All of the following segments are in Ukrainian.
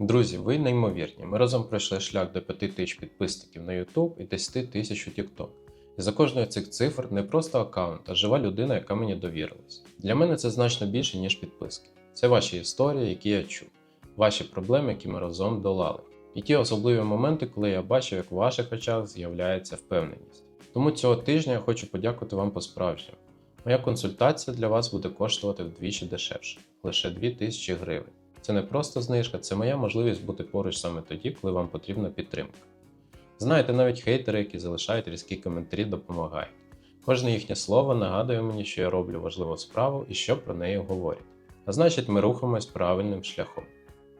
Друзі, ви неймовірні. Ми разом пройшли шлях до 5 тисяч підписників на YouTube і 10 тисяч у TikTok. І за кожною цих цифр не просто аккаунт, а жива людина, яка мені довірилась. Для мене це значно більше, ніж підписки. Це ваші історії, які я чув, ваші проблеми, які ми разом долали. І ті особливі моменти, коли я бачив, як в ваших очах з'являється впевненість. Тому цього тижня я хочу подякувати вам по-справжньому. Моя консультація для вас буде коштувати вдвічі дешевше лише 2000 гривень. Це не просто знижка, це моя можливість бути поруч саме тоді, коли вам потрібна підтримка. Знаєте, навіть хейтери, які залишають різкі коментарі, допомагають. Кожне їхнє слово нагадує мені, що я роблю важливу справу і що про неї говорять. А значить, ми рухаємось правильним шляхом.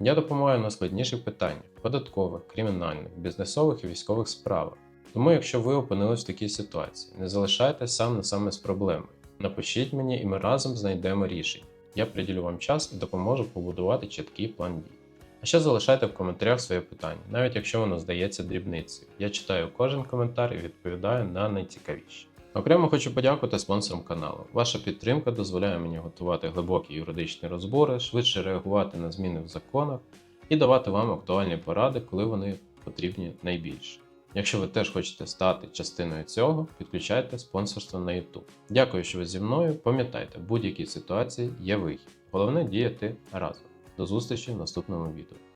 Я допомагаю на складніших питаннях податкових, кримінальних, бізнесових і військових справах. Тому, якщо ви опинились в такій ситуації, не залишайтесь сам на саме з проблемою. Напишіть мені, і ми разом знайдемо рішення. Я приділю вам час і допоможу побудувати чіткий план дій. А ще залишайте в коментарях своє питання, навіть якщо воно здається дрібницею. Я читаю кожен коментар і відповідаю на найцікавіші. Окремо хочу подякувати спонсорам каналу. Ваша підтримка дозволяє мені готувати глибокі юридичні розбори, швидше реагувати на зміни в законах і давати вам актуальні поради, коли вони потрібні найбільше. Якщо ви теж хочете стати частиною цього, підключайте спонсорство на YouTube. Дякую, що ви зі мною. Пам'ятайте, в будь-якій ситуації є вихід. Головне діяти разом. До зустрічі в наступному відео.